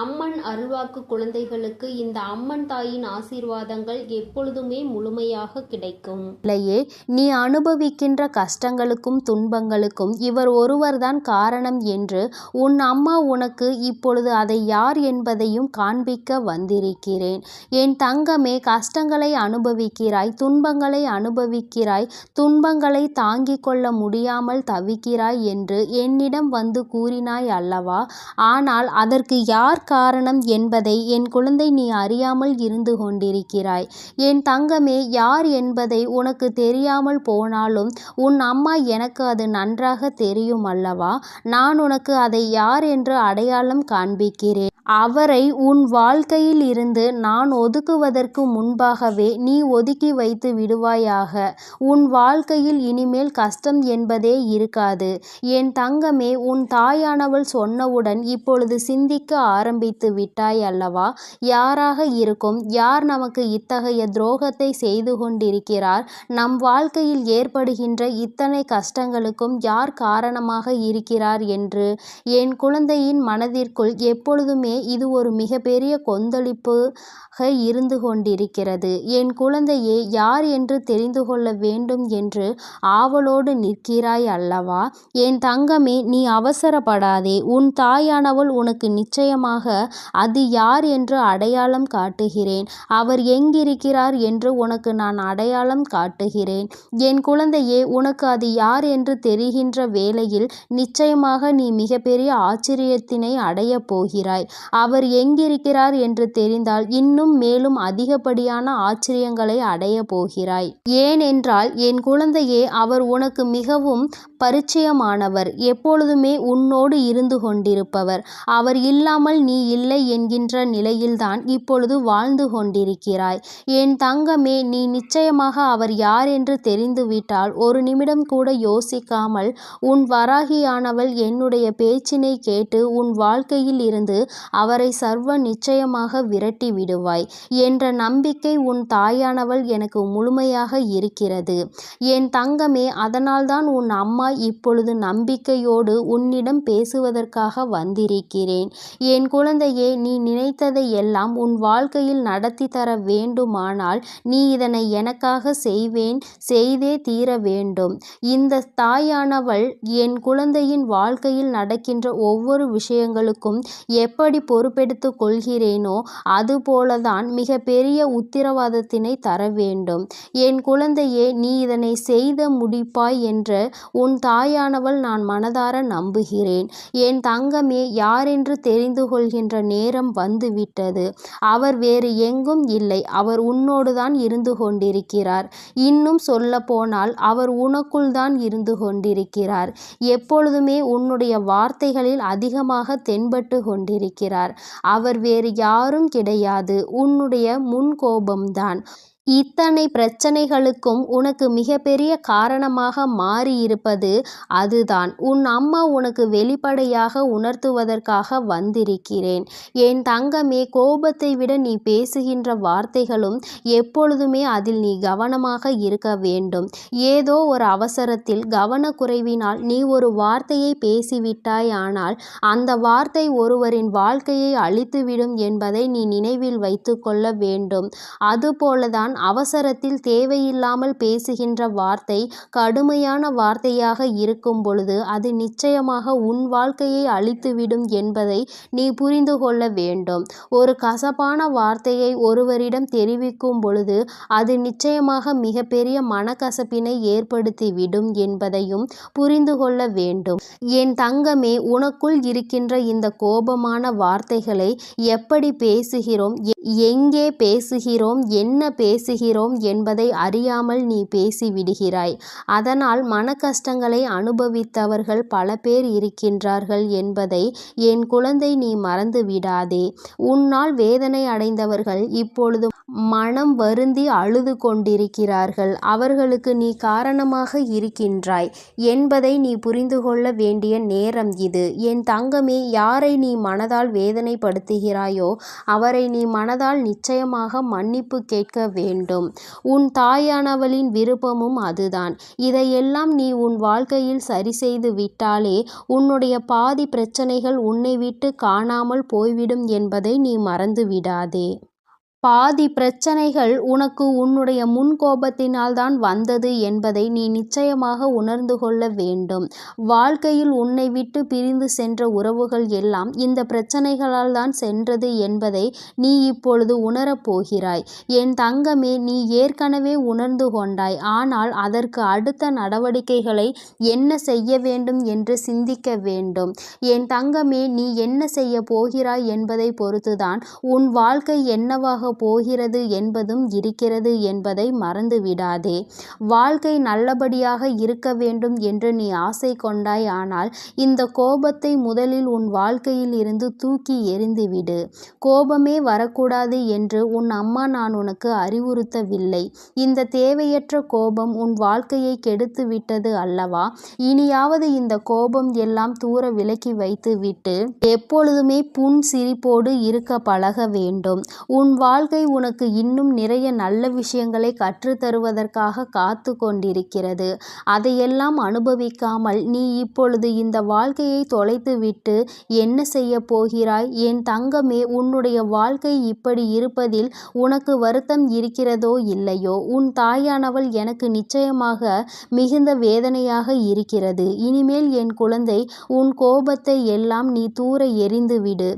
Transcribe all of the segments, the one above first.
அம்மன் அருள்வாக்கு குழந்தைகளுக்கு இந்த அம்மன் தாயின் ஆசீர்வாதங்கள் எப்பொழுதுமே முழுமையாக கிடைக்கும். இல்லையே நீ அனுபவிக்கின்ற கஷ்டங்களுக்கும் துன்பங்களுக்கும் இவர் ஒருவர்தான் காரணம் என்று உன் அம்மா உனக்கு இப்பொழுது அதை யார் என்பதையும் காண்பிக்க வந்திருக்கிறேன். என் தங்கமே கஷ்டங்களை அனுபவிக்கிறாய் துன்பங்களை அனுபவிக்கிறாய் துன்பங்களை தாங்கிக் கொள்ள முடியாமல் தவிக்கிறாய் என்று என்னிடம் வந்து கூறினாய் அல்லவா? ஆனால் அதற்கு யார் காரணம் என்பதை என் குழந்தை நீ அறியாமல் இருந்து கொண்டிருக்கிறாய். என் தங்கமே யார் என்பதை உனக்கு தெரியாமல் போனாலும் உன் அம்மா எனக்கு அது நன்றாக தெரியும் அல்லவா? நான் உனக்கு அதை யார் என்று அடையாளம் காண்பிக்கிறேன். அவரை உன் வாழ்க்கையில் இருந்து நான் ஒதுக்குவதற்கு முன்பாகவே நீ ஒதுக்கி வைத்து விடுவாயாக. உன் வாழ்க்கையில் இனிமேல் கஷ்டம் என்பதே இருக்காது. என் தங்கமே உன் தாயானவள் சொன்னவுடன் இப்பொழுது சிந்திக்க ஆரம்பித்து விட்டாய் அல்லவா? யாராக இருக்கும்? யார் நமக்கு இத்தகைய துரோகத்தை செய்து கொண்டிருக்கிறார்? நம் வாழ்க்கையில் ஏற்படுகின்ற இத்தனை கஷ்டங்களுக்கும் யார் காரணமாக இருக்கிறார் என்று? என் குழந்தையின் மனதிற்குள் எப்பொழுதுமே இது ஒரு மிகப்பெரிய கொந்தளிப்பாக இருந்து கொண்டிருக்கிறது. என் குழந்தையே யார் என்று தெரிந்து கொள்ள வேண்டும் என்று ஆவலோடு நிற்கிறாய் அல்லவா? என் தங்கமே நீ அவசரப்படாதே. உன் தாயானவள் உனக்கு நிச்சயமாக அது யார் என்று அடையாளம் காட்டுகிறேன். அவர் எங்கிருக்கிறார் என்று உனக்கு நான் அடையாளம் காட்டுகிறேன். என் குழந்தையே உனக்கு அது யார் என்று தெரிகின்ற வேளையில் நிச்சயமாக நீ மிகப்பெரிய ஆச்சரியத்தினை அடையப் போகிறாய். அவர் எங்கிருக்கிறார் என்று தெரிந்தால் இன்னும் மேலும் அதிகப்படியான ஆச்சரியங்களை அடைய போகிறாய். ஏனென்றால் என் குழந்தையே அவர் உனக்கு மிகவும் பரிச்சயமானவர். எப்பொழுதுமே உன்னோடு இருந்து கொண்டிருப்பவர். அவர் இல்லாமல் நீ இல்லை என்கின்ற நிலையில்தான் இப்பொழுது வாழ்ந்து கொண்டிருக்கிறாய். என் தங்கமே நீ நிச்சயமாக அவர் யார் என்று தெரிந்துவிட்டால் ஒரு நிமிடம் கூட யோசிக்காமல் உன் வராகியானவள் என்னுடைய பேச்சினை கேட்டு உன் வாழ்க்கையில் இருந்து அவரை சர்வ நிச்சயமாக விரட்டி விடுவாய் என்ற நம்பிக்கை உன் தாயானவள் எனக்கு முழுமையாக இருக்கிறது. என் தங்கமே அதனால்தான் உன் அம்மா இப்பொழுது நம்பிக்கையோடு உன்னிடம் பேசுவதற்காக வந்திருக்கிறேன். என் குழந்தையே நீ நினைத்ததை எல்லாம் உன் வாழ்க்கையில் நடத்தி தர வேண்டுமானால் நீ இதனை எனக்காக செய்வேன் செய்தே தீர வேண்டும். இந்த தாயானவள் என் குழந்தையின் வாழ்க்கையில் நடக்கின்ற ஒவ்வொரு விஷயங்களுக்கும் எப்படி பொறுப்பெடுத்து கொள்கிறேனோ அதுபோலதான் மிக பெரிய உத்திரவாதத்தினை தர வேண்டும். என் குழந்தையே நீ இதனை செய்த முடிப்பாய் என்று உன் தாயானவள் நான் மனதார நம்புகிறேன். என் தங்கமே யாரென்று தெரிந்து கொள்கின்ற நேரம் வந்துவிட்டது. அவர் வேறு எங்கும் இல்லை. அவர் உன்னோடுதான் இருந்து கொண்டிருக்கிறார். இன்னும் சொல்ல போனால் அவர் உனக்குள் தான் இருந்து கொண்டிருக்கிறார். எப்பொழுதுமே உன்னுடைய வார்த்தைகளில் அதிகமாக தென்பட்டு கொண்டிருக்கிறார். அவர் வேறு யாரும் கிடையாது. உன்னுடைய முன்கோபம்தான் இத்தனை பிரச்சனைகளுக்கும் உனக்கு மிகப்பெரிய காரணமாக மாறியிருப்பது அதுதான். உன் அம்மா உனக்கு வெளிப்படையாக உணர்த்துவதற்காக வந்திருக்கிறேன். என் தங்கமே கோபத்தை விட நீ பேசுகின்ற வார்த்தைகளும் எப்பொழுதுமே அதில் நீ கவனமாக இருக்க வேண்டும். ஏதோ ஒரு அவசரத்தில் கவனக்குறைவினால் நீ ஒரு வார்த்தையை பேசிவிட்டாய் ஆனால் அந்த வார்த்தை ஒருவரின் வாழ்க்கையை அழித்துவிடும் என்பதை நீ நினைவில் வைத்து கொள்ள வேண்டும். அதுபோலதான் அவசரத்தில் தேவையில்லாமல் பேசுகின்ற வார்த்தை கடுமையான வார்த்தையாக இருக்கும் பொழுது அது நிச்சயமாக உன் வாழ்க்கையை அழித்துவிடும் என்பதை நீ புரிந்து கொள்ள வேண்டும். ஒரு கசப்பான வார்த்தையை ஒருவரிடம் தெரிவிக்கும் பொழுது அது நிச்சயமாக மிகப்பெரிய மனக்கசப்பினை ஏற்படுத்திவிடும் என்பதையும் புரிந்து கொள்ள வேண்டும். என் தங்கமே உனக்குள் இருக்கின்ற இந்த கோபமான வார்த்தைகளை எப்படி பேசுகிறோம்? எங்கே பேசுகிறோம்? என்ன பேச பேசுகிறோம் என்பதை அறியாமல் நீ பேசிவிடுகிறாய். அதனால் மன கஷ்டங்களை அனுபவித்தவர்கள் பல பேர் இருக்கின்றார்கள் என்பதை என் குழந்தை நீ மறந்து விடாதே. உன்னால் வேதனை அடைந்தவர்கள் இப்பொழுது மனம் வருந்தி அழுது கொண்டிருக்கிறார்கள். அவர்களுக்கு நீ காரணமாக இருக்கின்றாய் என்பதை நீ புரிந்து கொள்ள வேண்டிய நேரம் இது. என் தங்கமே யாரை நீ மனதால் வேதனைப்படுத்துகிறாயோ அவரை நீ மனதால் நிச்சயமாக மன்னிப்பு கேட்க வேண்டும். வேண்டும். உன் தாயானவளின் விருப்பமும் அதுதான். இதையெல்லாம் நீ உன் வாழ்க்கையில் சரி செய்து விட்டாலே உன்னுடைய பாதி பிரச்சனைகள் உன்னை விட்டு காணாமல் போய்விடும் என்பதை நீ மறந்து விடாதே பாதி பிரச்சனைகள் உனக்கு உன்னுடைய முன்கோபத்தினால்தான் வந்தது என்பதை நீ நிச்சயமாக உணர்ந்து கொள்ள வேண்டும். வாழ்க்கையில் உன்னை விட்டு பிரிந்து சென்ற உறவுகள் எல்லாம் இந்த பிரச்சனைகளால் தான் சென்றது என்பதை நீ இப்பொழுது உணரப் போகிறாய். என் தங்கமே நீ ஏற்கனவே உணர்ந்து கொண்டாய். ஆனால் அதற்கு அடுத்த நடவடிக்கைகளை என்ன செய்ய வேண்டும் என்று சிந்திக்க வேண்டும். என் தங்கமே நீ என்ன செய்ய போகிறாய் என்பதை பொறுத்துதான் உன் வாழ்க்கை என்னவாக போகிறது என்பதும் இருக்கிறது என்பதை மறந்து விடாதே வாழ்க்கை நல்லபடியாக இருக்க வேண்டும் என்று நீ ஆசை கொண்டாய் ஆனால் இந்த கோபத்தை முதலில் உன் வாழ்க்கையில் இருந்து தூக்கி எறிந்துவிடு. கோபமே வரக்கூடாது என்று உன் அம்மா நான் உனக்கு அறிவுறுத்தவில்லை. இந்த தேவையற்ற கோபம் உன் வாழ்க்கையை கெடுத்து விட்டது அல்லவா? இனியாவது இந்த கோபம் எல்லாம் தூர விலக்கி வைத்து விட்டு எப்பொழுதுமே புன் சிரிப்போடு இருக்க பழக வேண்டும். உன் வாழ்க்கை உனக்கு இன்னும் நிறைய நல்ல விஷயங்களை கற்றுத்தருவதற்காக காத்து கொண்டிருக்கிறது. அதையெல்லாம் அனுபவிக்காமல் நீ இப்பொழுது இந்த வாழ்க்கையை தொலைத்துவிட்டு என்ன செய்ய போகிறாய்? என் தங்கமே உன்னுடைய வாழ்க்கை இப்படி இருப்பதில் உனக்கு வருத்தம் இருக்கிறதோ இல்லையோ? உன் தாயானவள் எனக்கு நிச்சயமாக மிகுந்த வேதனையாக இருக்கிறது. இனிமேல் என் குழந்தை உன் கோபத்தை எல்லாம் நீ தூர எறிந்துவிடு.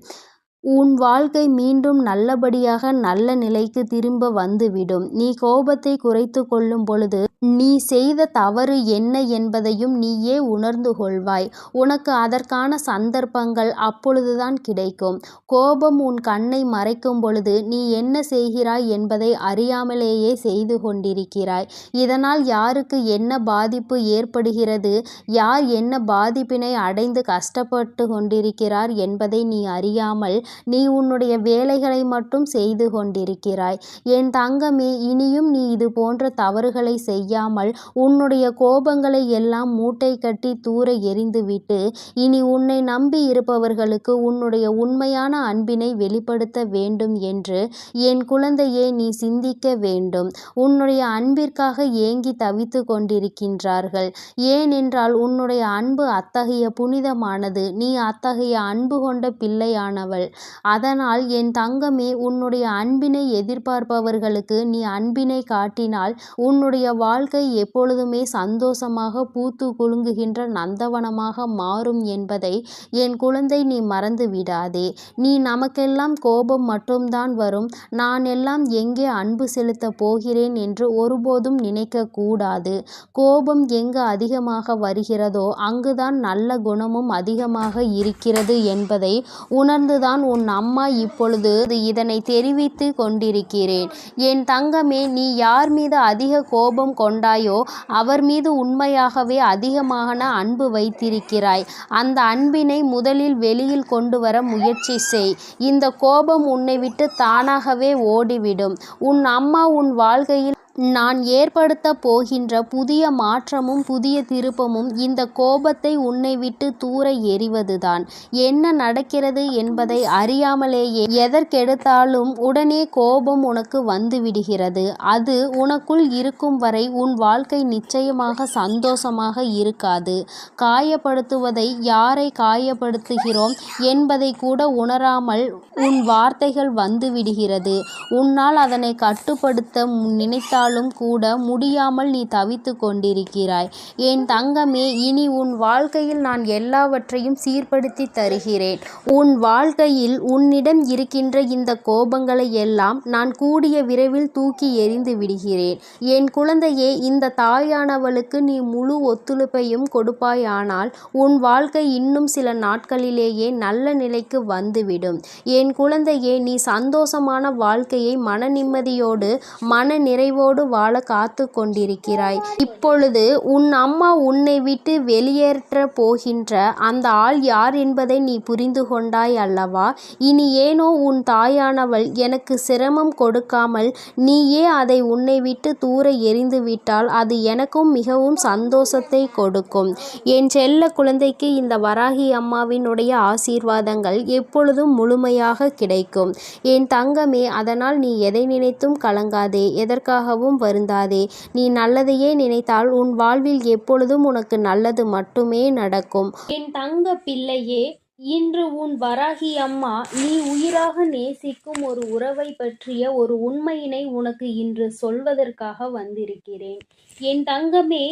உன் வாழ்க்கை மீண்டும் நல்லபடியாக நல்ல நிலைக்கு திரும்ப வந்துவிடும். நீ கோபத்தை குறைத்து கொள்ளும் பொழுது நீ செய்த தவறு என்ன என்பதையும் நீயே உணர்ந்து கொள்வாய். உனக்கு அதற்கான சந்தர்ப்பங்கள் அப்பொழுதுதான் கிடைக்கும். கோபம் உன் கண்ணை மறைக்கும் பொழுது நீ என்ன செய்கிறாய் என்பதை அறியாமலேயே செய்து கொண்டிருக்கிறாய். இதனால் யாருக்கு என்ன பாதிப்பு ஏற்படுகிறது யார் என்ன பாதிப்பினை அடைந்து கஷ்டப்பட்டு கொண்டிருக்கிறார் என்பதை நீ அறியாமல் நீ உன்னுடைய வேலைகளை மட்டும் செய்து கொண்டிருக்கிறாய். என் தங்கமே இனியும் நீ இது போன்ற தவறுகளை செய்யாமல் உன்னுடைய கோபங்களை எல்லாம் மூட்டை கட்டி தூர எறிந்துவிட்டு இனி உன்னை நம்பி இருப்பவர்களுக்கு உன்னுடைய உண்மையான அன்பினை வெளிப்படுத்த வேண்டும் என்று என் குழந்தையே நீ சிந்திக்க வேண்டும். உன்னுடைய அன்பிற்காக ஏங்கி தவித்து கொண்டிருக்கின்றார்கள். ஏனென்றால் உன்னுடைய அன்பு அத்தகைய புனிதமானது. நீ அத்தகைய அன்பு கொண்ட பிள்ளையானவள். அதனால் என் தங்கமே உன்னுடைய அன்பினை எதிர்பார்ப்பவர்களுக்கு நீ அன்பினை காட்டினால் உன்னுடைய வாழ்க்கை எப்பொழுதுமே சந்தோஷமாக பூத்து குலுங்குகின்ற நந்தவனமாக மாறும் என்பதை என் குழந்தை நீ மறந்து விடாதே. நீ நமக்கெல்லாம் கோபம் மட்டும்தான் வரும். நான் எல்லாம் எங்கே அன்பு செலுத்தப் போகிறேன் என்று ஒருபோதும் நினைக்க கூடாது கோபம் எங்கு அதிகமாக வருகிறதோ அங்குதான் நல்ல குணமும் அதிகமாக இருக்கிறது என்பதை உணர்ந்துதான் உன் அம்மா இப்பொழுது இதனை தெரிவித்து கொண்டிருக்கிறேன். என் தங்கமே நீ யார் மீது அதிக கோபம் கொண்டாயோ அவர் மீது உண்மையாகவே அதிகமான அன்பு வைத்திருக்கிறாய். அந்த அன்பினை முதலில் வெளியில் கொண்டு வர முயற்சி செய். இந்த கோபம் உன்னை விட்டு தானாகவே ஓடிவிடும். உன் அம்மா உன் வாழ்க்கையில் நான் ஏற்படுத்த போகின்ற புதிய மாற்றமும் புதிய திருப்பமும் இந்த கோபத்தை உன்னை விட்டு தூர எறிவதுதான். என்ன நடக்கிறது என்பதை அறியாமலேயே எதற்கெடுத்தாலும் உடனே கோபம் உனக்கு வந்துவிடுகிறது. அது உனக்குள் இருக்கும் வரை உன் வாழ்க்கை நிச்சயமாக சந்தோஷமாக இருக்காது. காயப்படுத்துவதை யாரை காயப்படுத்துகிறோம் என்பதை கூட உணராமல் உன் வார்த்தைகள் வந்துவிடுகிறது. உன்னால் அதனை கட்டுப்படுத்த நினைத்தால் இருந்தாலும் கூட முடியாமல் நீ தவித்து கொண்டிருக்கிறாய். என் தங்கமே இனி உன் வாழ்க்கையில் நான் எல்லாவற்றையும் சீர்படுத்தி தருகிறேன். உன் வாழ்க்கையில் உன்னிடம் இருக்கின்ற இந்த கோபங்களை எல்லாம் நான் கூடிய விரைவில் தூக்கி எறிந்து விடுகிறேன். என் குழந்தையே இந்த தாயானவளுக்கு நீ முழு ஒத்துழைப்பையும் கொடுப்பாயானால் உன் வாழ்க்கை இன்னும் சில நாட்களிலேயே நல்ல நிலைக்கு வந்துவிடும். என் குழந்தையே நீ சந்தோஷமான வாழ்க்கையை மன நிம்மதியோடு மன நிறைவோடு உயிரோடு வாழ காத்து கொண்டிருக்கிறாய் இப்பொழுது உன் அம்மா உன்னை விட்டு வெளியேற்ற போகின்ற அந்த ஆள் யார் என்பதை நீ புரிந்து கொண்டாய் அல்லவா? இனி ஏனோ உன் தாயானவள் எனக்கு சிரமம் கொடுக்காமல் நீயே அதை உன்னை விட்டு தூர எறிந்துவிட்டால் அது எனக்கும் மிகவும் சந்தோஷத்தை கொடுக்கும். என் செல்ல குழந்தைக்கு இந்த வராகி அம்மாவினுடைய ஆசீர்வாதங்கள் எப்பொழுதும் முழுமையாக கிடைக்கும். என் தங்கமே அதனால் நீ எதை நினைத்தும் கலங்காதே. எதற்காகவும் வருந்தாதே. நீ நல்லதையே நினைத்தால் உன் வாழ்வில் எப்பொழுதும் உனக்கு நல்லது மட்டுமே நடக்கும். என் தங்க பிள்ளையே இன்று உன் வராகி அம்மா நீ உயிராக நேசிக்கும் ஒரு உறவை பற்றிய ஒரு உண்மையினை உனக்கு இன்று சொல்வதற்காக வந்திருக்கிறேன். என் தங்கமே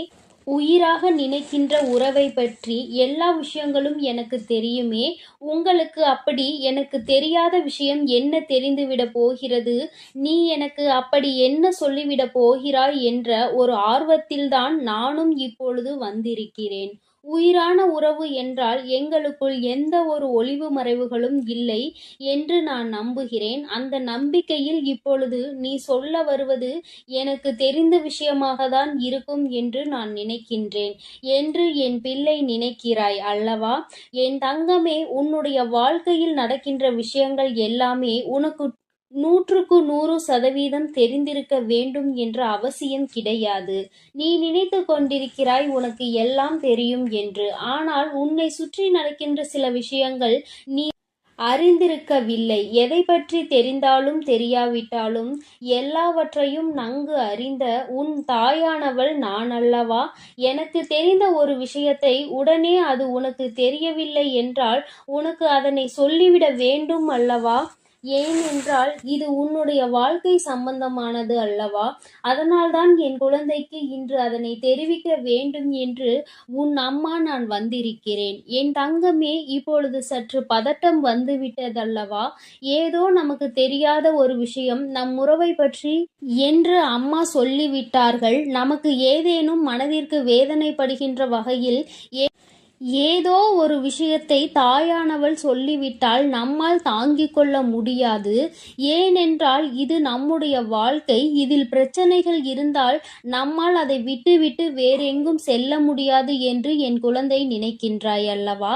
உயிராக நினைக்கின்ற உறவை பற்றி எல்லா விஷயங்களும் எனக்கு தெரியுமே. உங்களுக்கு அப்படி எனக்கு தெரியாத விஷயம் என்ன தெரிந்துவிட போகிறது? நீ எனக்கு அப்படி என்ன சொல்லிவிட போகிறாய் என்ற ஒரு ஆர்வத்தில்தான் நானும் இப்பொழுது வந்திருக்கிறேன். உயிரான உறவு என்றால் எங்களுக்குள் எந்த ஒரு ஒளிவு மறைவுகளும் இல்லை என்று நான் நம்புகிறேன். அந்த நம்பிக்கையில் இப்பொழுது நீ சொல்ல வருவது எனக்கு தெரிந்த விஷயமாக தான் இருக்கும் என்று நான் நினைக்கின்றேன். என்று என் பிள்ளை நினைக்கிறாய் அல்லவா? என் தங்கமே உன்னுடைய வாழ்க்கையில் நடக்கின்ற விஷயங்கள் எல்லாமே உனக்கு நூற்றுக்கு நூறு சதவீதம் தெரிந்திருக்க வேண்டும் என்ற அவசியம் கிடையாது. நீ நினைத்து கொண்டிருக்கிறாய் உனக்கு எல்லாம் தெரியும் என்று. ஆனால் உன்னை சுற்றி நடக்கின்ற சில விஷயங்கள் நீ அறிந்திருக்கவில்லை. எதை பற்றி தெரிந்தாலும் தெரியாவிட்டாலும் எல்லாவற்றையும் நன்கு அறிந்த உன் தாயானவள் நான் அல்லவா? எனக்கு தெரிந்த ஒரு விஷயத்தை உடனே அது உனக்கு தெரியவில்லை என்றால் உனக்கு அதனை சொல்லிவிட வேண்டும் அல்லவா? ஏனென்றால் இது உன்னுடைய வாழ்க்கை சம்பந்தமானது அல்லவா? அதனால்தான் என் குழந்தைக்கு இன்று அதனை தெரிவிக்க வேண்டும் என்று உன் அம்மா நான் வந்திருக்கிறேன். என் தங்கமே இப்பொழுது சற்று பதட்டம் வந்துவிட்டதல்லவா? ஏதோ நமக்கு தெரியாத ஒரு விஷயம் நம் உறவை பற்றி என்று அம்மா சொல்லிவிட்டார்கள். நமக்கு ஏதேனும் மனதிற்கு வேதனைப்படுகின்ற வகையில் ஏ ஏதோ ஒரு விஷயத்தை தாயானவள் சொல்லிவிட்டால் நம்மால் தாங்கிக் கொள்ள முடியாது. ஏனென்றால் இது நம்முடைய வாழ்க்கை. இதில் பிரச்சனைகள் இருந்தால் நம்மால் அதை விட்டுவிட்டு வேறெங்கும் செல்ல முடியாது என்று என் குழந்தை நினைக்கின்றாய் அல்லவா?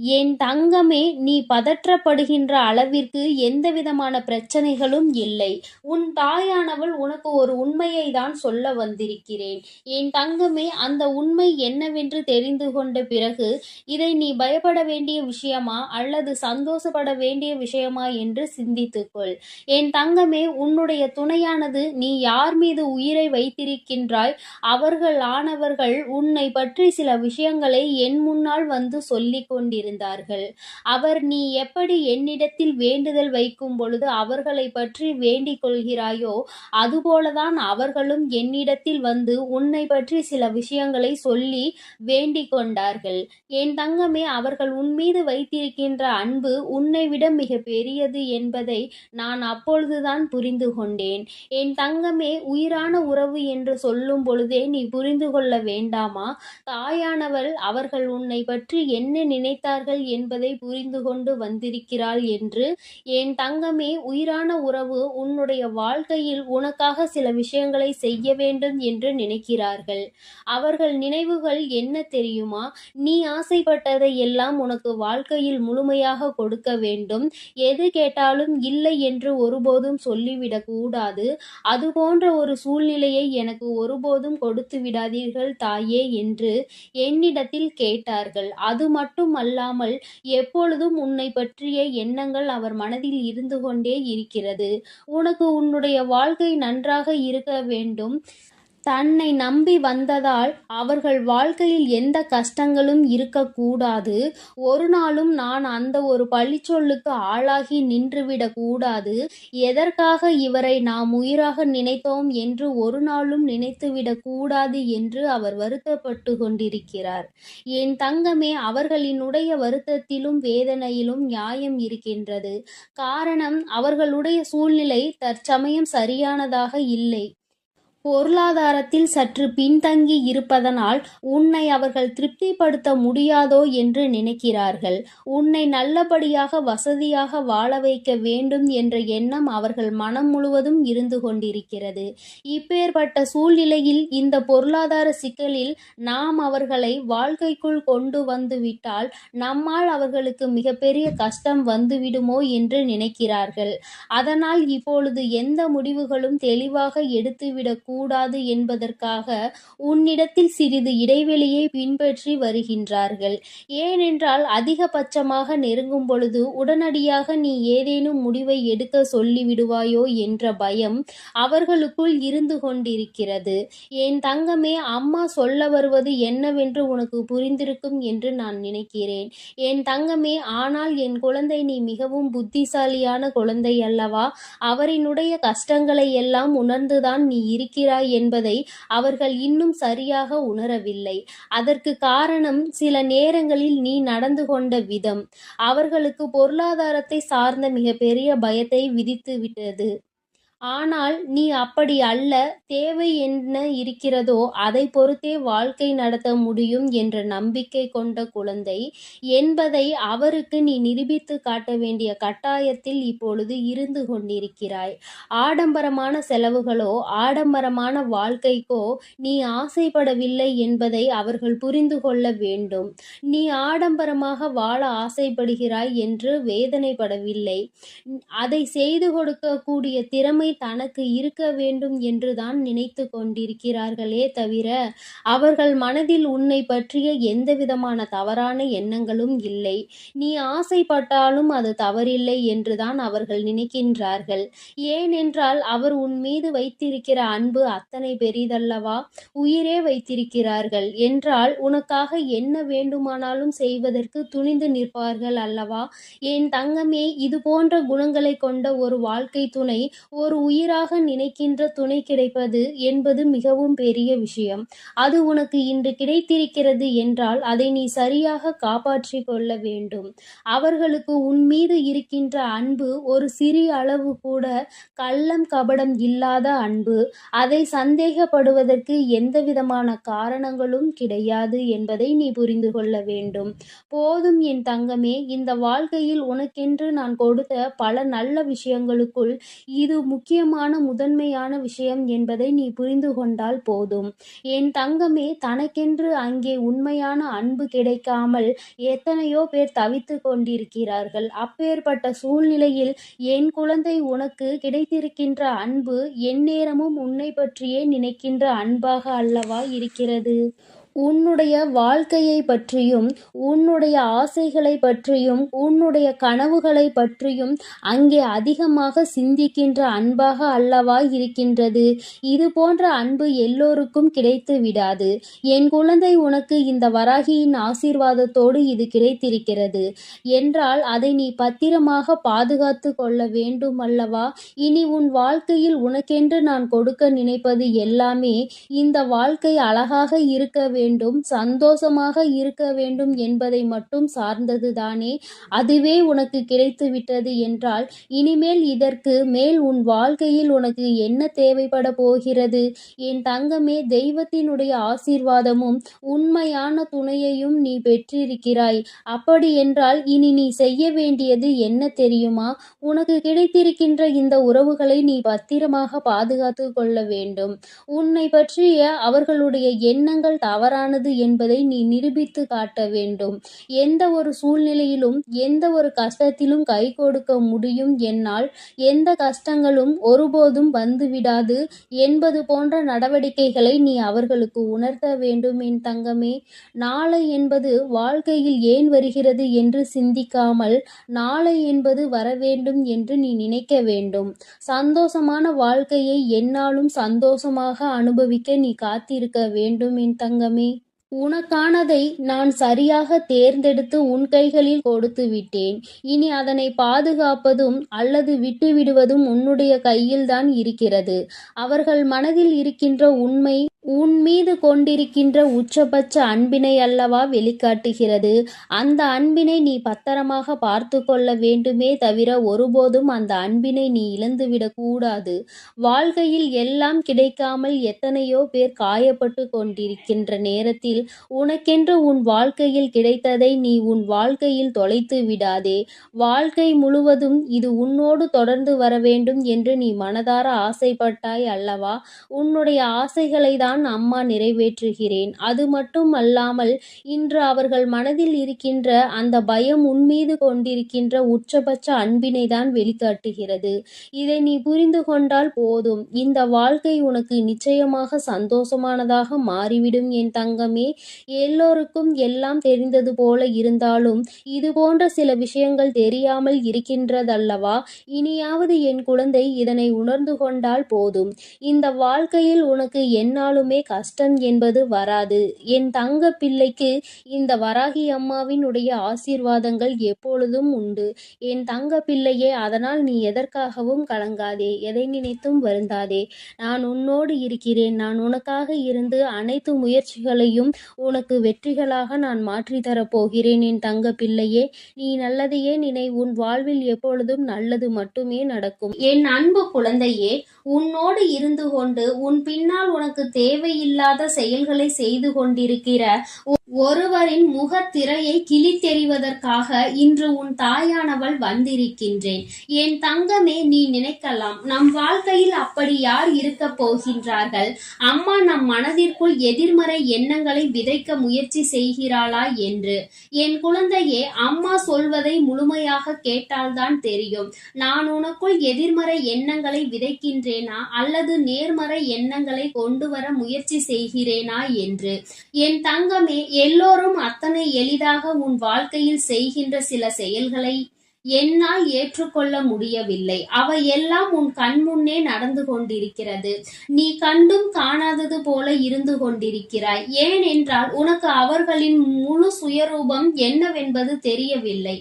என் தங்கமே நீ பதற்றப்படுகின்ற அளவிற்கு எந்த விதமான பிரச்சனைகளும் இல்லை. உன் தாயானவள் உனக்கு ஒரு உண்மையை தான் சொல்ல வந்திருக்கிறேன். என் தங்கமே அந்த உண்மை என்னவென்று தெரிந்து கொண்ட பிறகு இதை நீ பயப்பட வேண்டிய விஷயமா அல்லது சந்தோஷப்பட வேண்டிய விஷயமா என்று சிந்தித்துக்கொள். என் தங்கமே உன்னுடைய துணையானது நீ யார் மீது உயிரை வைத்திருக்கின்றாய்? அவர்கள் ஆனவர்கள் உன்னை பற்றி சில விஷயங்களை என் முன்னால் வந்து சொல்லிக் இருந்தார்கள். அவர் நீ எப்படி என்னிடத்தில் வேண்டுதல் வைக்கும் பொழுது அவர்களை பற்றி வேண்டிக் கொள்கிறாயோ அதுபோலதான் அவர்களும் என்னிடத்தில் வந்து உன்னை பற்றி சில விஷயங்களை சொல்லி வேண்டிக் கொண்டார்கள். என் தங்கமே அவர்கள் உன் மீது வைத்திருக்கின்ற அன்பு உன்னை விட மிக பெரியது என்பதை நான் அப்பொழுதுதான் புரிந்து கொண்டேன். என் தங்கமே உயிரான உறவு என்று சொல்லும் பொழுதே நீ புரிந்து கொள்ள வேண்டாமா? தாயானவள் அவர்கள் உன்னை பற்றி என்ன நினைத்த வைத்தார்கள் என்பதை புரிந்து கொண்டு வந்திருக்கிறாள் என்று என் தங்கமே உயிரான உறவு உன்னுடைய வாழ்க்கையில் உனக்காக சில விஷயங்களை செய்ய வேண்டும் என்று நினைக்கிறார்கள். அவர்கள் நினைவுகள் என்ன தெரியுமா? நீ ஆசைப்பட்டதை எல்லாம் உனக்கு வாழ்க்கையில் முழுமையாக கொடுக்க வேண்டும். எது கேட்டாலும் இல்லை என்று ஒருபோதும் சொல்லிவிடக் கூடாது. அது போன்ற ஒரு சூழ்நிலையை எனக்கு ஒருபோதும் கொடுத்து விடாதீர்கள் தாயே என்று என்னிடத்தில் கேட்டார்கள். அது மட்டுமல்ல இல்லாமல் எப்பொழுதும் உன்னை பற்றிய எண்ணங்கள் அவர் மனதில் இருந்து கொண்டே இருக்கிறது. உனக்கு உன்னுடைய வாழ்க்கை நன்றாக இருக்க வேண்டும். தன்னை நம்பி வந்ததால் அவர்கள் வாழ்க்கையில் எந்த கஷ்டங்களும் இருக்கக்கூடாது. ஒரு நாளும் நான் அந்த ஒரு பழிச்சொல்லுக்கு ஆளாகி நின்றுவிடக் கூடாது. எதற்காக இவரை நாம் உயிராக நினைத்தோம் என்று ஒரு நாளும் நினைத்துவிடக் கூடாது என்று அவர் வருத்தப்பட்டு கொண்டிருக்கிறார். என் தங்கமே அவர்களினுடைய வருத்தத்திலும் வேதனையிலும் நியாயம் இருக்கின்றது. காரணம் அவர்களுடைய சூழ்நிலை தற்சமயம் சரியானதாக இல்லை. பொருளாதாரத்தில் சற்று பின்தங்கி இருப்பதனால் உன்னை அவர்கள் திருப்திப்படுத்த முடியாதோ என்று நினைக்கிறார்கள். உன்னை நல்லபடியாக வசதியாக வாழ வைக்க வேண்டும் என்ற எண்ணம் அவர்கள் மனம் முழுவதும் இருந்து கொண்டிருக்கிறது. இப்பேற்பட்ட சூழ்நிலையில் இந்த பொருளாதார சிக்கலில் நாம் அவர்களை வாழ்க்கைக்குள் கொண்டு வந்துவிட்டால் நம்மால் அவர்களுக்கு மிகப்பெரிய கஷ்டம் வந்துவிடுமோ என்று நினைக்கிறார்கள். அதனால் இப்பொழுது எந்த முடிவுகளும் தெளிவாக எடுத்துவிடக் கூடாது என்பதற்காக உன்னிடத்தில் சிறிது இடைவெளியை பின்பற்றி வருகின்றார்கள். ஏனென்றால் அதிகபட்சமாக நெருங்கும் பொழுது உடனடியாக நீ ஏதேனும் முடிவை எடுக்க சொல்லிவிடுவாயோ என்ற பயம் அவர்களுக்குள் இருந்து கொண்டிருக்கிறது. என் தங்கமே அம்மா சொல்ல வருவது என்னவென்று உனக்கு புரிந்திருக்கும் என்று நான் நினைக்கிறேன். என் தங்கமே ஆனால் என் குழந்தை நீ மிகவும் புத்திசாலியான குழந்தை அல்லவா அவரினுடைய கஷ்டங்களை எல்லாம் உணர்ந்துதான் நீ இருக்கிறாய் என்பதை அவர்கள் இன்னும் சரியாக உணரவில்லை. அதற்கு காரணம் சில நேரங்களில் நீ நடந்து கொண்ட விதம். அவர்களுக்கு பொருளாதாரத்தை சார்ந்த மிகப்பெரிய பயத்தை விதித்து விட்டது ஆனால் நீ அப்படி அல்ல தேவை என்ன இருக்கிறதோ அதை பொறுத்தே வாழ்க்கை நடத்த முடியும் என்ற நம்பிக்கை கொண்ட குழந்தை என்பதை அவருக்கு நீ நிரூபித்து காட்ட வேண்டிய கட்டாயத்தில் இப்பொழுது இருந்து கொண்டிருக்கிறாய். ஆடம்பரமான செலவுகளோ ஆடம்பரமான வாழ்க்கைக்கோ நீ ஆசைப்படவில்லை என்பதை அவர்கள் புரிந்து கொள்ள வேண்டும். நீ ஆடம்பரமாக வாழ ஆசைப்படுகிறாய் என்று வேதனைப்படவில்லை. அதை செய்து கொடுக்கக்கூடிய திறமை தனக்கு இருக்க வேண்டும் என்றுதான் நினைத்து கொண்டிருக்கிறார்களே தவிர அவர்கள் மனதில் உன்னை பற்றிய எந்தவிதமான தவறான எண்ணங்களும் இல்லை. நீ ஆசைப்பட்டாலும் அது தவறில்லை என்றுதான் அவர்கள் நினைக்கின்றார்கள். ஏனென்றால் அவர் உன் மீது வைத்திருக்கிற அன்பு அத்தனை பெரிதல்லவா? உயிரே வைத்திருக்கிறார்கள். என்றால் உனக்காக என்ன வேண்டுமானாலும் செய்வதற்கு துணிந்து நிற்பார்கள் அல்லவா? என் தங்கமே இது போன்ற குணங்களை கொண்ட ஒரு வாழ்க்கை துணை ஒரு உயிராக நினைக்கின்ற துணை கிடைப்பது என்பது மிகவும் பெரிய விஷயம். அது உனக்கு இன்று கிடைத்திருக்கிறது என்றால் அதை நீ சரியாக காப்பாற்றிக் கொள்ள வேண்டும். அவர்களுக்கு உன் மீது இருக்கின்ற அன்பு ஒரு சிறிய அளவு கூட கள்ளம் கபடம் இல்லாத அன்பு. அதை சந்தேகப்படுவதற்கு எந்த விதமான காரணங்களும் கிடையாது என்பதை நீ புரிந்து கொள்ள வேண்டும். போதும் என் தங்கமே இந்த வாழ்க்கையில் உனக்கென்று நான் கொடுத்த பல நல்ல விஷயங்களுக்குள் இது முக்கிய முக்கியமான முதன்மையான விஷயம் என்பதை நீ புரிந்து கொண்டால் போதும். என் தங்கமே தனக்கென்று அங்கே உண்மையான அன்பு கிடைக்காமல் எத்தனையோ பேர் தவித்து கொண்டிருக்கிறார்கள். அப்பேற்பட்ட சூழ்நிலையில் என் குழந்தை உனக்கு கிடைத்திருக்கின்ற அன்பு எந்நேரமும் உன்னை பற்றியே நினைக்கின்ற அன்பாக அல்லவா இருக்கிறது? உன்னுடைய வாழ்க்கையை பற்றியும் உன்னுடைய ஆசைகளை பற்றியும் உன்னுடைய கனவுகளை பற்றியும் அங்கே அதிகமாக சிந்திக்கின்ற அன்பாக அல்லவா இருக்கின்றது. இது போன்ற அன்பு எல்லோருக்கும் கிடைத்து விடாது. என் குழந்தை உனக்கு இந்த வராகியின் ஆசீர்வாதத்தோடு இது கிடைத்திருக்கிறது. என்றால் அதை நீ பத்திரமாக பாதுகாத்து கொள்ள வேண்டும் அல்லவா? இனி உன் வாழ்க்கையில் உனக்கென்று நான் கொடுக்க நினைப்பது எல்லாமே இந்த வாழ்க்கை அழகாக இருக்க வேண்டும் வேண்டும் சந்தோஷமாக இருக்க வேண்டும் என்பதை மட்டும் சார்ந்ததுதானே. அதுவே உனக்கு கிடைத்து விட்டது என்றால் இனிமேல் இதற்கு மேல் உன் வாழ்க்கையில் உனக்கு என்ன தேவைப்பட போகிறது? என் தங்கமே தெய்வத்தினுடைய ஆசீர்வாதமும் உண்மையான துணையையும் நீ பெற்றிருக்கிறாய். அப்படி என்றால் இனி நீ செய்ய வேண்டியது என்ன தெரியுமா? உனக்கு கிடைத்திருக்கின்ற இந்த உறவுகளை நீ பத்திரமாக பாதுகாத்து கொள்ள வேண்டும். உன்னை பற்றிய அவர்களுடைய எண்ணங்கள் தவறானது என்பதை நீ நிரூபித்து காட்ட வேண்டும். எந்த ஒரு சூழ்நிலையிலும் எந்த ஒரு கஷ்டத்திலும் கை கொடுக்க முடியும் என்னால். எந்த கஷ்டங்களும் ஒருபோதும் வந்துவிடாது என்பது போன்ற நடவடிக்கைகளை நீ அவர்களுக்கு உணர்த்த வேண்டும் என் தங்கமே. நாளை என்பது வாழ்க்கையில் ஏன் வருகிறது என்று சிந்திக்காமல் நாளை என்பது வர வேண்டும் என்று நீ நினைக்க வேண்டும். சந்தோஷமான வாழ்க்கையை என்னாலும் சந்தோஷமாக அனுபவிக்க நீ காத்திருக்க வேண்டும் என் தங்கமே. உனக்கானதை நான் சரியாக தேர்ந்தெடுத்து உன் கைகளில் கொடுத்து விட்டேன். இனி அதனை பாதுகாப்பதும் அல்லது விட்டுவிடுவதும் உன்னுடைய கையில்தான் இருக்கிறது. அவர்கள் மனதில் இருக்கின்ற உண்மை உன் மீது கொண்டிருக்கின்ற உச்சபட்ச அன்பினை அல்லவா வெளிக்காட்டுகிறது. அந்த அன்பினை நீ பத்திரமாக பார்த்து கொள்ள வேண்டுமே தவிர ஒருபோதும் அந்த அன்பினை நீ இழந்துவிடக் கூடாது. வாழ்க்கையில் எல்லாம் கிடைக்காமல் எத்தனையோ பேர் காயப்பட்டு கொண்டிருக்கின்ற நேரத்தில் உனக்கென்று உன் வாழ்க்கையில் கிடைத்ததை நீ உன் வாழ்க்கையில் தொலைத்து விடாதே. வாழ்க்கை முழுவதும் இது உன்னோடு தொடர்ந்து வர வேண்டும் என்று நீ மனதார ஆசைப்பட்டாய் அல்லவா? உன்னுடைய ஆசைகளை தான் அம்மா நிறைவேற்றுகிறேன். அது மட்டும் அல்லாமல் இன்று அவர்கள் மனதில் இருக்கின்ற அந்த பயம் உன்மீது கொண்டிருக்கின்ற உச்சபட்ச அன்பினை தான் வெளிக்காட்டுகிறது. இதை நீ புரிந்து கொண்டால் போதும். இந்த வாழ்க்கை உனக்கு நிச்சயமாக சந்தோஷமானதாக மாறிவிடும் என் தங்கமே. எல்லோருக்கும் எல்லாம் தெரிந்தது போல இருந்தாலும் இது போன்ற சில விஷயங்கள் தெரியாமல் இருக்கின்றதல்லவா? இனியாவது என் குழந்தை இதனை உணர்ந்து கொண்டால் போதும். இந்த வாழ்க்கையில் உனக்கு வந்தாலுமே கஷ்டம் என்பது வராது. என் தங்க பிள்ளைக்கு இந்த வராகி அம்மாவினுடைய ஆசீர்வாதங்கள் எப்பொழுதும் உண்டு. என் தங்க பிள்ளையே அதனால் நீ எதற்காகவும் கலங்காதே எதை நினைத்தும் வருந்தாதே. நான் உன்னோடு இருக்கிறேன். நான் உனக்காக இருந்து அனைத்து முயற்சிகளையும் உனக்கு வெற்றிகளாக நான் மாற்றி தரப் போகிறேன். என் தங்க பிள்ளையே நீ நல்லதையே நினை. உன் வாழ்வில் எப்பொழுதும் நல்லது மட்டுமே நடக்கும். என் அன்பு குழந்தையே உன்னோடு இருந்து கொண்டு உன் பின்னால் உனக்கு தேவையில்லாத செயல்களை செய்து கொண்டிருக்கிற ஒருவரின் முகத்திரையை கிழித்தெறிவதற்காக இன்று உன் தாயானவள் வந்திருக்கின்றேன். என் தங்கமே நீ நினைக்கலாம் நம் வாழ்க்கையில் அப்படி யார் இருக்க போகின்றார்கள்? அம்மா நம் மனதிற்குள் எதிர்மறை எண்ணங்களை விதைக்க முயற்சி செய்கிறாளா என்று. என் குழந்தையே அம்மா சொல்வதை முழுமையாக கேட்டால்தான் தெரியும். நான் உனக்குள் எதிர்மறை எண்ணங்களை விதைக்கின்றேனா? அல்லது நேர்மறை எண்ணங்களை கொண்டு வர முயற்சி செய்கிறேனா என்று. என் தங்கமே எல்லோரும் அத்தனை எளிதாக உன் வாழ்க்கையில் செய்கின்ற சில செயல்களை என்னால் ஏற்றுக்கொள்ள முடியவில்லை. அவை எல்லாம் உன் கண்முன்னே நடந்து கொண்டிருக்கிறது. நீ கண்டும் காணாதது போல இருந்து கொண்டிருக்கிறாய். ஏனென்றால் உனக்கு அவர்களின் முழு சுயரூபம் என்னவென்பது தெரியவில்லை.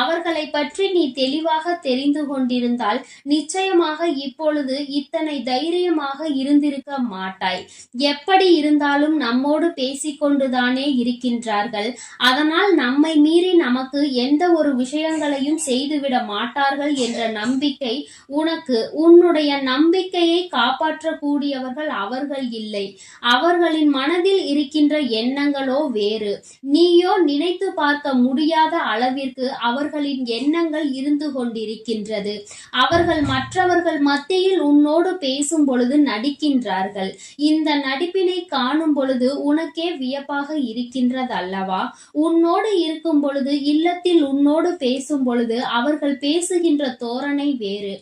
அவர்களை பற்றி நீ தெளிவாக தெரிந்து கொண்டிருந்தால் நிச்சயமாக இப்பொழுது இத்தனை தைரியமாக இருந்திருக்க மாட்டாய். எப்படி இருந்தாலும் நம்மோடு பேசிக்கொண்டுதானே இருக்கின்றார்கள். அதனால் நம்மை மீறி நமக்கு எந்த ஒரு விஷயங்களையும் செய்துவிட மாட்டார்கள் என்ற நம்பிக்கை உனக்கு. உன்னுடைய நம்பிக்கையை காப்பாற்றக்கூடியவர்கள் அவர்கள் இல்லை. அவர்களின் மனதில் இருக்கின்ற எண்ணங்களோ வேறு. நீயோ நினைத்து பார்க்க முடியாத அளவிற்கு அவர்களின் எண்ணங்கள் இருந்து கொண்டிருக்கின்றது. அவர்கள் மற்றவர்கள் மத்தியில் உன்னோடு பேசும் பொழுது நடிக்கின்றார்கள். இந்த நடிப்பினை காணும் பொழுது உனக்கே வியப்பாக இருக்கின்றது அல்லவா உன்னோடு இருக்கும் பொழுது இல்லத்தில் உன்னோடு பேசும் பொழுது அவர்கள் பேசுகின்ற தோரணை வேறு.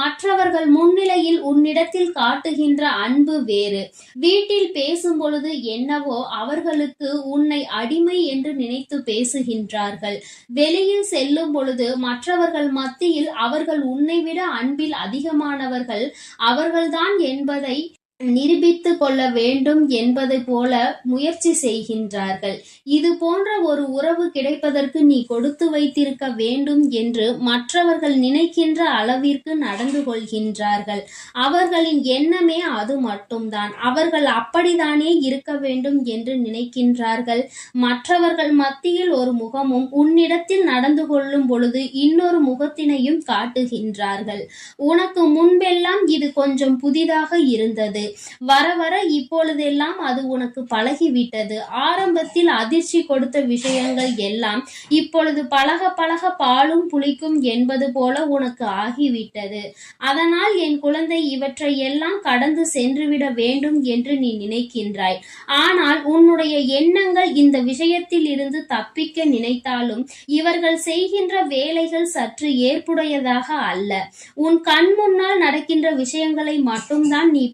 மற்றவர்கள் முன்னிலையில் உன்னிடத்தில் காட்டுகின்ற அன்பு வேறு. வீட்டில் பேசும் பொழுது என்னவோ அவர்களுக்கு உன்னை அடிமை என்று நினைத்து பேசுகின்றார்கள். வெளியில் செல்லும் பொழுது மற்றவர்கள் மத்தியில் அவர்கள் உன்னை விட அன்பில் அதிகமானவர்கள் அவர்கள்தான் என்பதை நிரூபித்து கொள்ள வேண்டும் என்பதை போல முயற்சி செய்கின்றார்கள். இது போன்ற ஒரு உறவு கிடைப்பதற்கு நீ கொடுத்து வைத்திருக்க வேண்டும் என்று மற்றவர்கள் நினைக்கின்ற அளவிற்கு நடந்து கொள்கின்றார்கள். அவர்களின் எண்ணமே அது மட்டும்தான். அவர்கள் அப்படித்தானே இருக்க வேண்டும் என்று நினைக்கின்றார்கள். மற்றவர்கள் மத்தியில் ஒரு முகமும் உன்னிடத்தில் நடந்து கொள்ளும் பொழுது இன்னொரு முகத்தினையும் காட்டுகின்றார்கள். உனக்கு முன்பெல்லாம் இது கொஞ்சம் புதிதாக இருந்தது. வர வர இப்பொழுதெல்லாம் அது உனக்கு பழகிவிட்டது. ஆரம்பத்தில் அதிர்ச்சி கொடுத்த விஷயங்கள் எல்லாம் இப்பொழுது பழக பழக பாலும் புளிக்கும் என்பது போல உனக்கு ஆகிவிட்டது. அதனால் என் குழந்தை இவற்றை எல்லாம் கடந்து சென்றுவிட வேண்டும் என்று நீ நினைக்கின்றாய். ஆனால் உன்னுடைய எண்ணங்கள் இந்த விஷயத்தில் இருந்து தப்பிக்க நினைத்தாலும் இவர்கள் செய்கின்ற வேலைகள் சற்று ஏற்புடையதாக அல்ல. உன் கண் முன்னால் நடக்கின்ற விஷயங்களை மட்டும்தான் நீ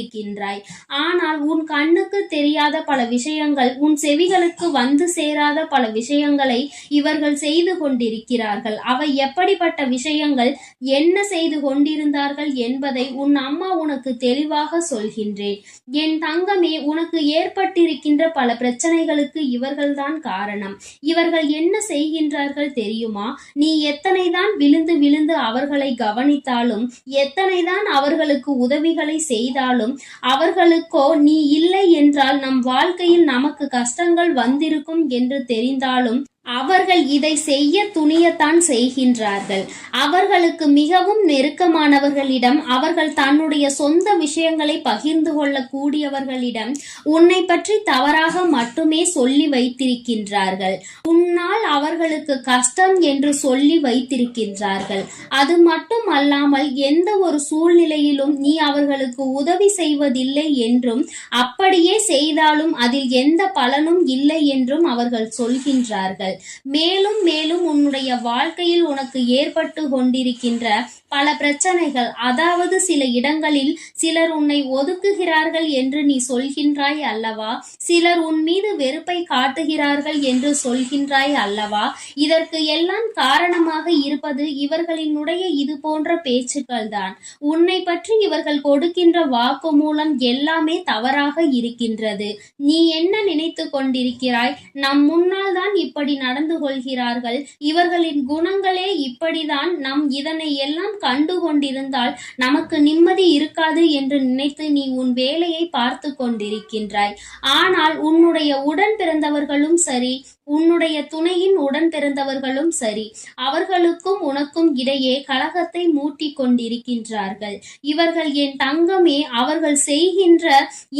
கொண்டிருக்கின்றாய் ஆனால் உன் கண்ணுக்கு தெரியாத பல விஷயங்கள் உன் செவிகளுக்கு வந்து சேராத பல விஷயங்களை இவர்கள் செய்து கொண்டிருக்கிறார்கள். அவை எப்படிப்பட்ட விஷயங்கள் என்ன செய்து கொண்டிருந்தார்கள் என்பதை உன் அம்மா உனக்கு தெளிவாக சொல்கின்றேன். என் தங்கமே உனக்கு ஏற்பட்டிருக்கின்ற பல பிரச்சனைகளுக்கு இவர்கள்தான் காரணம். இவர்கள் என்ன செய்கின்றார்கள் தெரியுமா? நீ எத்தனைதான் விழுந்து விழுந்து அவர்களை கவனித்தாலும் எத்தனைதான் அவர்களுக்கு உதவிகளை செய்தாலும் இருந்தாலும் அவர்களுக்கோ நீ இல்லை என்றால் நம் வாழ்க்கையில் நமக்கு கஷ்டங்கள் வந்திருக்கும் என்று தெரிந்தாலும் அவர்கள் இதை செய்ய துணியத்தான் செய்கின்றார்கள். அவர்களுக்கு மிகவும் நெருக்கமானவர்களிடம் அவர்கள் தன்னுடைய சொந்த விஷயங்களை பகிர்ந்து கொள்ளக்கூடியவர்களிடம் உன்னை பற்றி தவறாக மட்டுமே சொல்லி வைத்திருக்கின்றார்கள். உன்னால் அவர்களுக்கு கஷ்டம் என்று சொல்லி வைத்திருக்கின்றார்கள். அது மட்டும் அல்லாமல் எந்த ஒரு சூழ்நிலையிலும் நீ அவர்களுக்கு உதவி செய்வதில்லை என்றும் அப்படியே செய்தாலும் அதில் எந்த பலனும் இல்லை என்றும் அவர்கள் சொல்கின்றார்கள். மேலும் மேலும் உன்னுடைய வாழ்க்கையில் உனக்கு ஏற்பட்டு கொண்டிருக்கின்ற பல பிரச்சனைகள். அதாவது சில இடங்களில் சிலர் உன்னை ஒதுக்குகிறார்கள் என்று நீ சொல்கின்றாய் அல்லவா? சிலர் உன் மீது வெறுப்பை காட்டுகிறார்கள் என்று சொல்கின்றாய் அல்லவா? இதற்கு எல்லாம் காரணமாக இருப்பது இவர்களினுடைய இது போன்ற பேச்சுக்கள் தான் உன்னை பற்றி இவர்கள் கொடுக்கின்ற வாக்கு மூலம் எல்லாமே தவறாக இருக்கின்றது. நீ என்ன நினைத்து கொண்டிருக்கிறாய்? நம் முன்னால் தான் இப்படி நடந்து கொள்கிறார்கள். இவர்களின் குணங்களே இப்படிதான். நம் இதனை எல்லாம் கண்டு கொண்டிருந்தால் நமக்கு நிம்மதி இருக்காது என்று நினைத்து நீ உன் வேலையை பார்த்து கொண்டிருக்கின்றாய். ஆனால் உன்னுடைய உடன் பிறந்தவர்களும் சரி உன்னுடைய துணையின் உடன் பிறந்தவர்களும் சரி அவர்களுக்கும் உனக்கும் இடையே கலகத்தை மூட்டி கொண்டிருக்கின்றார்கள். இவர்கள் என் தங்கமே அவர்கள் செய்கின்ற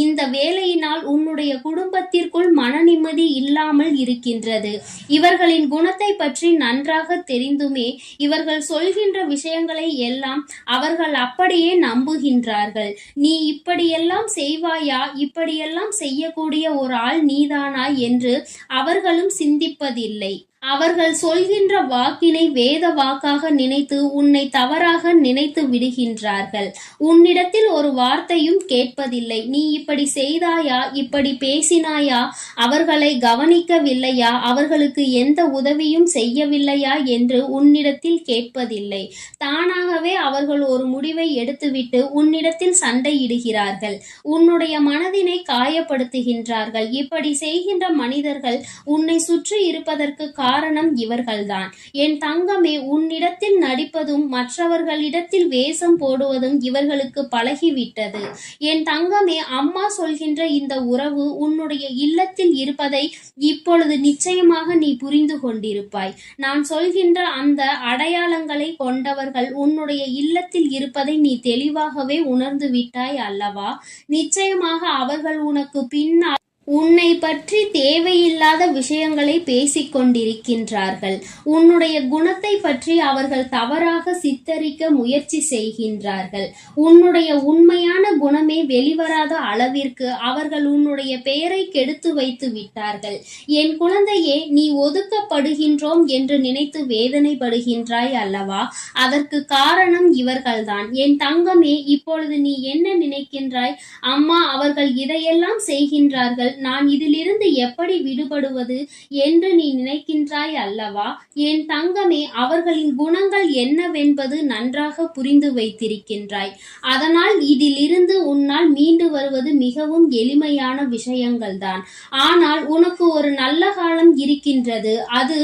இந்த வேலையினால் உன்னுடைய குடும்பத்திற்குள் மன நிம்மதி இல்லாமல் இருக்கின்றது. இவர்களின் குணத்தை பற்றி நன்றாக தெரிந்துமே இவர்கள் சொல்கின்ற விஷயங்களை எல்லாம் அவர்கள் அப்படியே நம்புகின்றார்கள். நீ இப்படியெல்லாம் செய்வாயா? இப்படியெல்லாம் செய்யக்கூடிய ஒரு ஆள் நீதானா? என்று அவர்களும் சிந்திப்பதில்லை. அவர்கள் சொல்கின்ற வாக்கினை வேத வாக்காக நினைத்து உன்னை தவறாக நினைத்து விடுகின்றார்கள். உன்னிடத்தில் ஒரு வார்த்தையும் கேட்பதில்லை. நீ இப்படி செய்தாயா? இப்படி பேசினாயா? அவர்களை கவனிக்கவில்லையா? அவர்களுக்கு எந்த உதவியும் செய்யவில்லையா என்று உன்னிடத்தில் கேட்பதில்லை. தானாகவே அவர்கள் ஒரு முடிவை எடுத்துவிட்டு உன்னிடத்தில் சண்டையிடுகிறார்கள். உன்னுடைய மனதினை காயப்படுத்துகின்றார்கள். இப்படி செய்கின்ற மனிதர்கள் உன்னை சுற்றி இருப்பதற்கு காரணம் காரணம் இவர்கள்தான். என் தங்கமே உன்னிடத்தில் நடிப்பதும் மற்றவர்களிடத்தில் வேஷம் போடுவதும் இவர்களுக்கு பழகிவிட்டது. என் தங்கமே அம்மா சொல்கின்ற இந்த உறவு உன்னுடைய இல்லத்தில் இருப்பதை இப்பொழுது நிச்சயமாக நீ புரிந்து கொண்டிருப்பாய். நான் சொல்கின்ற அந்த அடையாளங்களை கொண்டவர்கள் உன்னுடைய இல்லத்தில் இருப்பதை நீ தெளிவாகவே உணர்ந்து விட்டாய் அல்லவா? நிச்சயமாக அவர்கள் உனக்கு பின்னால் உன்னை பற்றி தேவையில்லாத விஷயங்களை பேசிக் கொண்டிருக்கின்றார்கள் உன்னுடைய குணத்தை பற்றி அவர்கள் தவறாக சித்தரிக்க முயற்சி செய்கின்றார்கள். உன்னுடைய உண்மையான குணமே வெளிவராத அளவிற்கு அவர்கள் உன்னுடைய பெயரை கெடுத்து வைத்து விட்டார்கள். என் குழந்தையே நீ ஒதுக்கப்படுகின்றோம் என்று நினைத்து வேதனைப்படுகின்றாய் அல்லவா? அதற்கு காரணம் இவர்கள்தான். என் தங்கமே இப்பொழுது நீ என்ன நினைக்கின்றாய்? அம்மா அவர்கள் இதையெல்லாம் செய்கின்றார்கள். நான் இதிலிருந்து எப்படி விடுபடுவது என்று நீ நினைக்கின்றாய் அல்லவா? என் தங்கமே அவர்களின் குணங்கள் என்னவென்பது நன்றாக புரிந்து வைத்திருக்கின்றாய். அதனால் இதிலிருந்து உன்னால் மீண்டு வருவது மிகவும் எளிமையான விஷயங்கள்தான். ஆனால் உனக்கு ஒரு நல்ல காலம் இருக்கின்றது. அது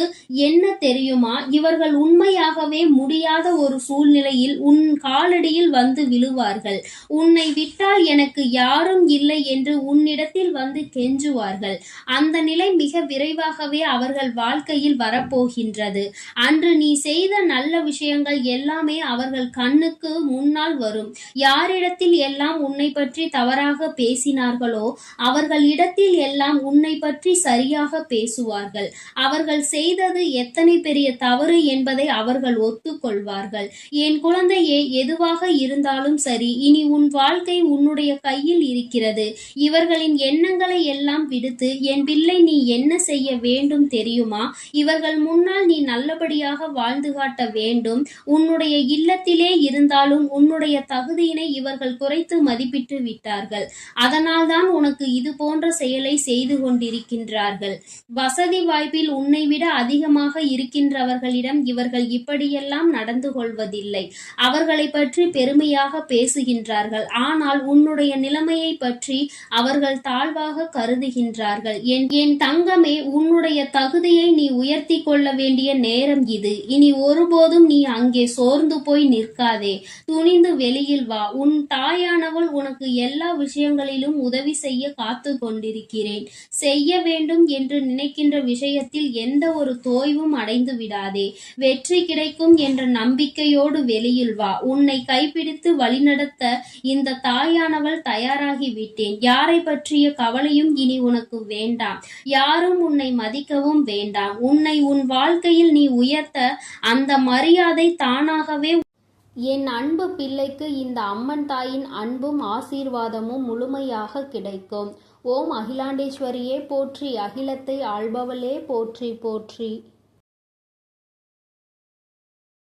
என்ன தெரியுமா? இவர்கள் உண்மையாகவே முடியாத ஒரு சூழ்நிலையில் உன் காலடியில் வந்து விழுவார்கள். உன்னை விட்டால் எனக்கு யாரும் இல்லை என்று உன்னிடத்தில் வந்து கே கெஞ்சுவார்கள் அந்த நிலை மிக விரைவாகவே அவர்கள் வாழ்க்கையில் வரப்போகின்றது. அன்று நீ செய்த நல்ல விஷயங்கள் எல்லாமே அவர்கள் கண்ணுக்கு முன்னால் வரும். யாரிடத்தில் எல்லாம் உன்னை பற்றி தவறாக பேசினார்களோ அவர்கள் இடத்தில் எல்லாம் உன்னை பற்றி சரியாக பேசுவார்கள். அவர்கள் செய்தது எத்தனை பெரிய தவறு என்பதை அவர்கள் ஒத்துக்கொள்வார்கள். என் குழந்தையே எதுவாக இருந்தாலும் சரி இனி உன் வாழ்க்கை உன்னுடைய கையில் இருக்கிறது. இவர்களின் எண்ணங்களை எல்லாம் விடுத்து என் பிள்ளை நீ என்ன செய்ய வேண்டும் தெரியுமா? இவர்கள் முன்னால் நீ நல்லபடியாக வாழ்ந்து காட்ட வேண்டும். உன்னுடைய இல்லத்திலே இருந்தாலும் உன்னுடைய தகுதியினை இவர்கள் குறைத்து மதிப்பிட்டு விட்டார்கள். அதனால்தான் உனக்கு இது போன்ற செயலை செய்து கொண்டிருக்கின்றார்கள். வசதி வாய்ப்பில் உன்னை விட அதிகமாக இருக்கின்றவர்களிடம் இவர்கள் இப்படியெல்லாம் நடந்து கொள்வதில்லை. அவர்களை பற்றி பெருமையாக பேசுகின்றார்கள். ஆனால் உன்னுடைய நிலைமையை பற்றி அவர்கள் தாழ்வாக கருதுகின்றார்கள். என் என் தங்கமே உன்னுடைய தகுதியை நீ உயர்த்தி கொள்ள வேண்டிய நேரம் இது. இனி ஒருபோதும் நீ அங்கே சோர்ந்து போய் நிற்காதே. துணிந்து வெளியில் வா. உன் தாயானவள் உனக்கு எல்லா விஷயங்களிலும் உதவி செய்ய காத்து கொண்டிருக்கிறேன். செய்ய வேண்டும் என்று நினைக்கின்ற விஷயத்தில் எந்த ஒரு தோய்வும் அடைந்து விடாதே. வெற்றி கிடைக்கும் என்ற நம்பிக்கையோடு வெளியில் வா. உன்னை கைப்பிடித்து வழிநடத்த இந்த தாயானவள் தயாராகிவிட்டேன் யாரை பற்றிய கவலையும் இனி உனக்கு வேண்டாம். யாரும் உன்னை மதிக்கவும் வேண்டாம். உன்னை உன் வாழ்க்கையில் நீ உயர்த்த அந்த மரியாதை தானாகவே என் அன்பு பிள்ளைக்கு இந்த அம்மன் தாயின் அன்பும் ஆசீர்வாதமும் முழுமையாக கிடைக்கும். ஓம் அகிலாண்டேஸ்வரியே போற்றி. அகிலத்தை ஆள்பவளே போற்றி போற்றி.